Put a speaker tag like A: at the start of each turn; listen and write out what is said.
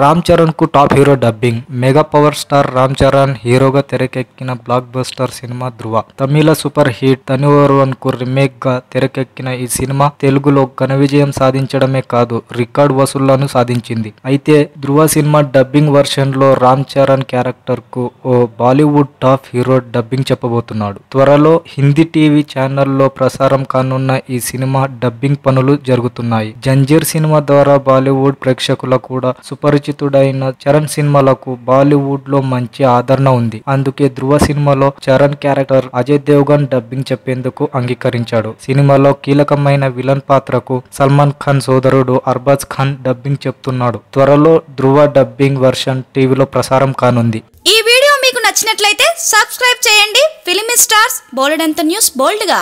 A: Ram చరణ్కు top hero dubbing. Mega power star Ram Charan హీరోగా తెరకెక్కిన blockbuster cinema Dhruva. తమిళ super hit తనివరువన్కు రీమేక్గా తెరకెక్కిన ఈ సినిమా తెలుగులో ఘన విజయం సాధించడమే కాదు రికార్డ్ వసూళ్ళను సాధించింది. అయితే ధృవ సినిమా డబ్బింగ్ వర్షన్లో రామ్ చరణ్ క్యారెక్టర్కు ఓ బాలీవుడ్ టాప్ హీరో డబ్బింగ్ చెప్పబోతున్నాడు. త్వరలో హిందీ టీవీ ఛానల్లో ప్రసారం కానున్న ఈ సినిమా డబ్బింగ్ పనులు జరుగుతున్నాయి. జంజీర్ సినిమా ద్వారా బాలీవుడ్ ప్రేక్షకుల కూడా సుపరిచితుడైన చరణ్ సినిమాలకు బాలీవుడ్లో మంచి ఆదరణ ఉంది. అందుకే ధృవ సినిమాలో చరణ్ క్యారెక్టర్ అజయ్ దేవ్గన్ డబ్బింగ్ చెప్పేందుకు అంగీకరించాడు. సినిమాలో కీలకమైన విలన్ పాత్రకు సల్మాన్ ఖాన్ సోదరుడు అర్బాజ్ ఖాన్ డబ్బింగ్ చెప్తున్నాడు. త్వరలో ధ్రువ డబ్బింగ్ వర్షన్ టీవీలో ప్రసారం కానుంది.
B: ఈ వీడియో మీకు నచ్చినట్లయితే సబ్స్క్రైబ్ చేయండి. ఫిలిమి స్టార్స్ బోలెడంత న్యూస్ బోల్డ్గా.